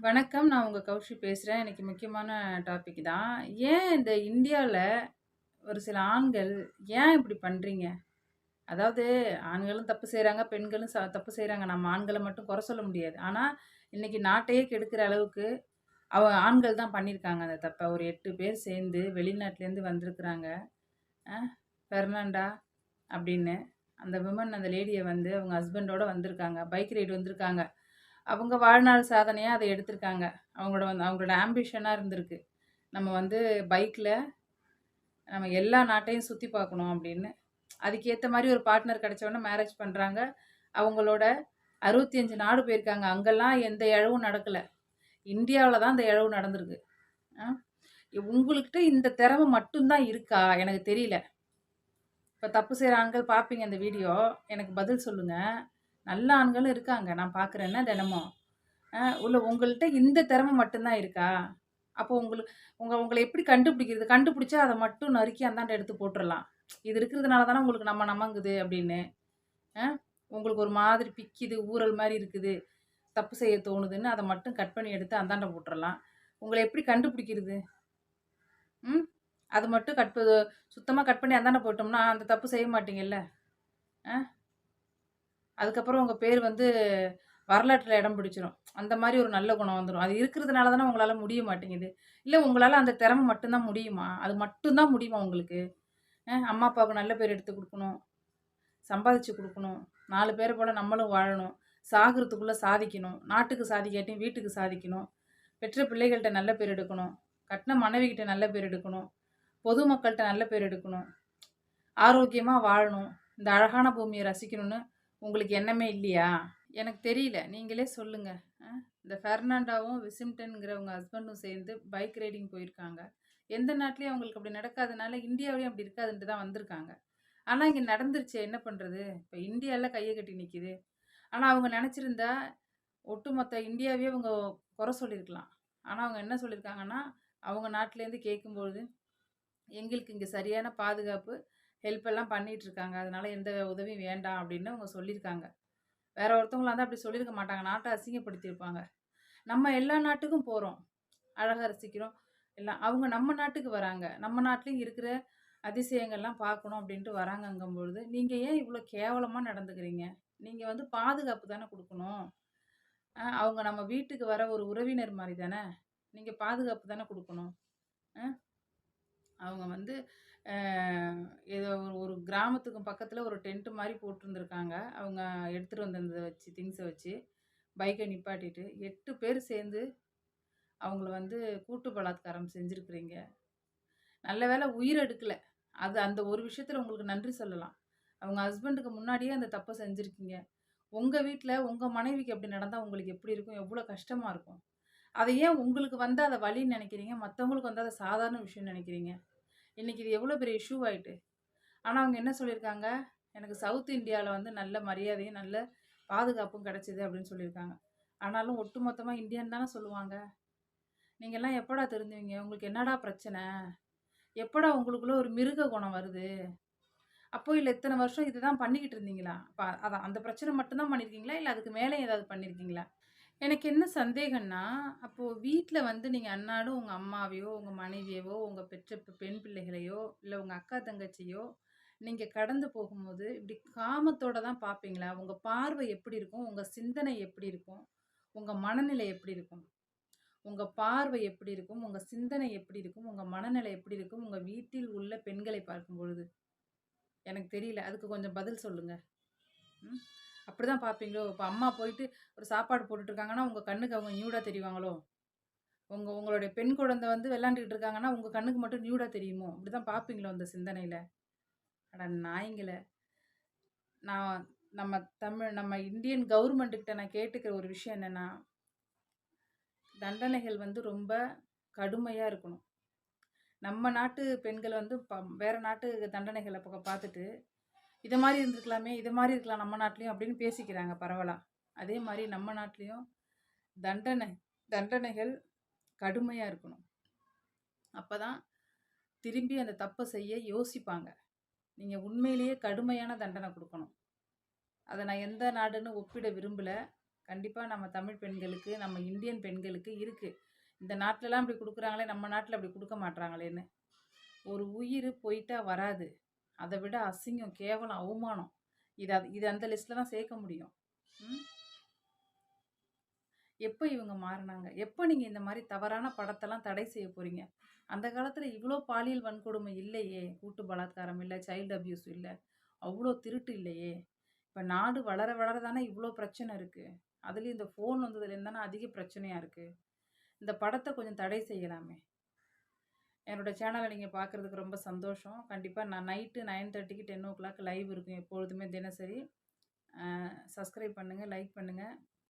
வணக்கம். நான் உங்க கௌஷி பேசுறேன். இன்னைக்கு முக்கியமான டாபிக் தான். ஏன் இந்த இந்தியால ஒரு சில ஆண்கள் ஏன் இப்படி பண்றீங்க? அதாவது ஆண்களும் தப்பு செய்றாங்க, பெண்களும் ச தப்பு செய்றாங்க. நம்ம ஆண்கள மட்டும் குறை சொல்ல முடியாது. ஆனா, இன்னைக்கு நாட்டையே கெடுக்கிற அளவுக்கு அவ ஆண்கள் தான் பண்ணியிருக்காங்க அந்த தப்ப. ஒரு 8 பேர் சேர்ந்து வெளிநாட்டிலேருந்து வந்திருக்கிறாங்க. அ பெர்னாண்டா அப்படின்னு. அந்த விமன் அந்த லேடிய வந்து அவங்க ஹஸ்பண்டோட வந்திருக்காங்க. பைக் ரைடு வந்திருக்காங்க. அவங்க வாழ்நாள் சாதனையாக அதை எடுத்திருக்காங்க. அவங்களோட வந்து அவங்களோட ஆம்பிஷனாக இருந்திருக்கு. நம்ம வந்து பைக்கில் நம்ம எல்லா நாட்டையும் சுற்றி பார்க்கணும் அப்படின்னு. அதுக்கேற்ற மாதிரி ஒரு பார்ட்னர் கிடச்சவொடனே மேரேஜ் பண்ணுறாங்க அவங்களோட 65 நாடு போயிருக்காங்க. அங்கெல்லாம் எந்த இழவும் நடக்கலை இந்தியாவில் தான் அந்த இழவு நடந்திருக்கு. உங்கள்கிட்ட இந்த திறமை மட்டும் தான் இருக்கா? எனக்கு தெரியல. இப்போ தப்பு செய்கிறாங்க ஆண்கள் பார்ப்பீங்க இந்த வீடியோ. எனக்கு பதில் சொல்லுங்கள் நல்ல ஆண்களும் இருக்காங்க. நான் பார்க்குறேன்னா தினமும். உள்ள உங்கள்கிட்ட இந்த திறமை மட்டும்தான் இருக்கா? அப்போ உங்களுக்கு உங்கள் உங்களை எப்படி கண்டுபிடிக்கிறது? கண்டுபிடிச்சா அதை மட்டும் நறுக்கி அந்தாண்ட எடுத்து போட்டுடலாம் இது இருக்கிறதுனால தானே உங்களுக்கு நம்ம நமங்குது அப்படின்னு. உங்களுக்கு ஒரு மாதிரி பிக்குது ஊறல் மாதிரி இருக்குது. தப்பு செய்ய தோணுதுன்னு அதை மட்டும் கட் பண்ணி எடுத்து அந்தாண்ட போட்டுறலாம். உங்களை எப்படி கண்டுபிடிக்கிறது? ம். அது மட்டும் கட் சுத்தமாக கட் பண்ணி அந்தாண்ட போட்டோம்னா, அந்த தப்பு செய்ய மாட்டீங்கல்ல. ஆ அதுக்கப்புறம் உங்கள் பேர் வந்து வரலாற்றில் இடம் பிடிச்சிரும். அந்த மாதிரி ஒரு நல்ல குணம் வந்துடும் அது இருக்கிறதுனால தானே உங்களால் முடிய மாட்டேங்குது. இல்லை உங்களால் அந்த திறமை மட்டும்தான் முடியுமா? அது மட்டும் தான் முடியுமா உங்களுக்கு? அம்மா, அப்பாவுக்கு நல்ல பேர் எடுத்து கொடுக்கணும் சம்பாதிச்சு கொடுக்கணும் நாலு பேரை போல் நம்மளும் வாழணும். சாகிறதுக்குள்ளே சாதிக்கணும். நாட்டுக்கு சாதிக்காட்டியும் வீட்டுக்கு சாதிக்கணும். பெற்ற பிள்ளைகள்கிட்ட நல்ல பேர் எடுக்கணும். கட்டின மனைவிக்கிட்ட நல்ல பேர் எடுக்கணும். பொதுமக்கள்கிட்ட நல்ல பேர் எடுக்கணும். ஆரோக்கியமாக வாழணும். இந்த அழகான பூமியை ரசிக்கணும்னு உங்களுக்கு எண்ணமே இல்லையா? எனக்கு தெரியல. நீங்களே சொல்லுங்க. இந்த ஃபெர்னாண்டாவும் விசிம்டன்ங்கிறவங்க ஹஸ்பண்டும் சேர்ந்து பைக் ரைடிங் போயிருக்காங்க. எந்த நாட்டிலையும் அவங்களுக்கு அப்படி நடக்காதனால, இந்தியாவிலையும் அப்படி இருக்காதுன்ட்டு தான் வந்திருக்காங்க. ஆனால் இங்கே நடந்துருச்சு என்ன பண்ணுறது இப்போ இந்தியாவில் கையை கட்டி நிற்கிது ஆனால் அவங்க நினச்சிருந்தா ஒட்டுமொத்த இந்தியாவே அவங்க குறை சொல்லியிருக்கலாம். ஆனால் அவங்க என்ன சொல்லியிருக்காங்கன்னா, அவங்க நாட்டிலேருந்து கேட்கும்பொழுது, எங்களுக்கு இங்கே சரியான பாதுகாப்பு, ஹெல்ப் எல்லாம் பண்ணிட்டு இருக்காங்க. அதனால எந்த உதவியும் வேண்டாம் அப்படின்னு அவங்க சொல்லியிருக்காங்க. வேற ஒருத்தவங்களா இருந்தா அப்படி சொல்லியிருக்க மாட்டாங்க. நாட்டை அசிங்கப்படுத்தியிருப்பாங்க. நம்ம எல்லா நாட்டுக்கும் போகிறோம் அழகாக ரசிக்கிறோம். எல்லாம். அவங்க நம்ம நாட்டுக்கு வராங்க. நம்ம நாட்டிலையும் இருக்கிற அதிசயங்கள்லாம் பார்க்கணும் அப்படின்ட்டு வராங்கங்கும்பொழுது, நீங்கள் ஏன் இவ்வளோ கேவலமாக நடந்துக்கிறீங்க? நீங்கள் வந்து பாதுகாப்பு தானே கொடுக்கணும் அவங்க நம்ம வீட்டுக்கு வர ஒரு உறவினர் மாதிரி தானே. நீங்கள் பாதுகாப்பு தானே கொடுக்கணும் அவங்க வந்து கிராமத்துக்கும் பக்கத்தில் ஒரு டென்ட்டு மாதிரி போட்டிருந்துருக்காங்க டென்ட் அவங்க எடுத்துகிட்டு வந்திருந்ததை வச்சு திங்ஸை வச்சு, பைக்கை நிப்பாட்டிட்டு எட்டு பேர் சேர்ந்து அவங்கள வந்து கூட்டு பலாத்காரம் செஞ்சுருக்குறீங்க நல்ல வேலை உயிர் எடுக்கல. அது அந்த ஒரு விஷயத்தில் உங்களுக்கு நன்றி சொல்லலாம். அவங்க ஹஸ்பண்டுக்கு முன்னாடியே அந்த தப்பை செஞ்சுருக்கீங்க உங்கள் வீட்டில் உங்கள் மனைவிக்கு அப்படி நடந்தால் உங்களுக்கு எப்படி இருக்கும்? எவ்வளோ கஷ்டமாக இருக்கும்? அதை ஏன் உங்களுக்கு வந்து அதை வழின்னு நினைக்கிறீங்க மற்றவங்களுக்கு வந்து அதை சாதாரண விஷயம்னு நினைக்கிறீங்க இன்னைக்கு இது எவ்வளோ பெரிய இஷ்யூ ஆகிட்டு ஆனால் அவங்க என்ன சொல்லியிருக்காங்க? எனக்கு சவுத் இந்தியாவில் வந்து நல்ல மரியாதையும், நல்ல பாதுகாப்பும் கிடச்சிது அப்படின்னு சொல்லியிருக்காங்க. ஆனாலும் ஒட்டுமொத்தமாக இந்தியன் தானே சொல்லுவாங்க. நீங்கள்லாம் எப்படா தெரிஞ்சுவீங்க உங்களுக்கு என்னடா பிரச்சனை? எப்படா உங்களுக்குள்ளே ஒரு மிருக குணம் வருது? அப்போ இல்லை இத்தனை வருஷம் இதுதான் பண்ணிக்கிட்டு இருந்தீங்களா? அப்ப அதான் அந்த பிரச்சனை மட்டும்தான் பண்ணியிருக்கீங்களா? இல்லை அதுக்கு மேலே ஏதாவது பண்ணியிருக்கீங்களா? எனக்கு என்ன சந்தேகம்னா, அப்போது வீட்டில் வந்து நீங்கள் அன்னாடும் உங்கள் அம்மாவையோ, உங்கள் மனைவியவோ, உங்கள் பெற்ற பெண் பிள்ளைகளையோ, இல்லை உங்கள் அக்கா தங்கச்சியோ, நீங்கள் கடந்து போகும்போது இப்படி காமத்தோட தான் பார்ப்பீங்களா? உங்கள் பார்வை எப்படி இருக்கும்? உங்கள் சிந்தனை எப்படி இருக்கும்? உங்கள் மனநிலை எப்படி இருக்கும்? உங்கள் பார்வை எப்படி இருக்கும்? உங்கள் சிந்தனை எப்படி இருக்கும்? உங்கள் மனநிலை எப்படி இருக்கும்? உங்கள் வீட்டில் உள்ள பெண்களை பார்க்கும் பொழுது எனக்கு தெரியல. அதுக்கு கொஞ்சம் பதில் சொல்லுங்கள் ம். அப்படிதான் பார்ப்பீங்களோ? இப்போ அம்மா போயிட்டு ஒரு சாப்பாடு போட்டுட்ருக்காங்கன்னா உங்கள் கண்ணுக்கு அவங்க நியூடாக தெரிவாங்களோ? உங்கள் உங்களுடைய பெண் குழந்தை வந்து விளாண்டுக்கிட்டு இருக்காங்கன்னா, உங்கள் கண்ணுக்கு மட்டும் நியூடாக தெரியுமோ? இப்படிதான் பார்ப்பீங்களோ அந்த சிந்தனையில் அட நாய்ங்களே! நான் நம்ம தமிழ் நம்ம இந்தியன் கவர்மெண்ட்டுக்கிட்ட நான் கேட்டுக்கிற ஒரு விஷயம் என்னன்னா தண்டனைகள் வந்து ரொம்ப கடுமையாக இருக்கணும். நம்ம நாட்டு பெண்கள் வந்து ப வேறு நாட்டு தண்டனைகளை பக்கம் பார்த்துட்டு, இது மாதிரி இருந்திருக்கலாமே, இதை மாதிரி இருக்கலாம் நம்ம நாட்டிலையும் அப்படின்னு பேசிக்கிறாங்க பரவலாக அதே மாதிரி நம்ம நாட்டிலையும் தண்டனை தண்டனைகள் கடுமையாக இருக்கணும். அப்போ தான் திரும்பி அந்த தப்பை செய்ய யோசிப்பாங்க. நீங்கள் உண்மையிலேயே கடுமையான தண்டனை கொடுக்கணும். அதை நான் எந்த நாடுன்னு ஒப்பிட விரும்பல. கண்டிப்பாக நம்ம தமிழ் பெண்களுக்கு நம்ம இந்தியன் பெண்களுக்கு இருக்குது இந்த நாட்டிலலாம் இப்படி கொடுக்குறாங்களே நம்ம நாட்டில் அப்படி கொடுக்க மாட்றாங்களேன்னு. ஒரு உயிர் போயிட்டா வராது. அதை விட அசிங்கம் கேவலம் அவமானம். இது இது அந்த லிஸ்ட்டில் தான் சேர்க்க முடியும். ம்? எப்போ இவங்க மாறினாங்க? எப்போ நீங்கள் இந்த மாதிரி தவறான படத்தெல்லாம் தடை செய்ய போகிறீங்க அந்த காலத்தில் இவ்வளோ பாலியல் வன்கொடுமை இல்லையே. கூட்டு பலாத்காரம் இல்லை சைல்டு அப்யூஸ் இல்லை. அவ்வளோ திருட்டு இல்லையே. இப்போ நாடு வளர வளர தானே இவ்வளோ பிரச்சனை இருக்குது அதுலேயும் இந்த ஃபோன் வந்ததுலேருந்து தானே அதிக பிரச்சனையாக இருக்குது இந்த படத்தை கொஞ்சம் தடை செய்யலாமே. என்னோடய சேனலை நீங்கள் பார்க்குறதுக்கு ரொம்ப சந்தோஷம். கண்டிப்பாக நான் நைட்டு நைன் தேர்ட்டிக்கு டென் ஓ கிளாக் லைவ் இருக்கும் எப்பொழுதுமே தினசரி. சப்ஸ்கிரைப் பண்ணுங்கள் லைக் பண்ணுங்கள்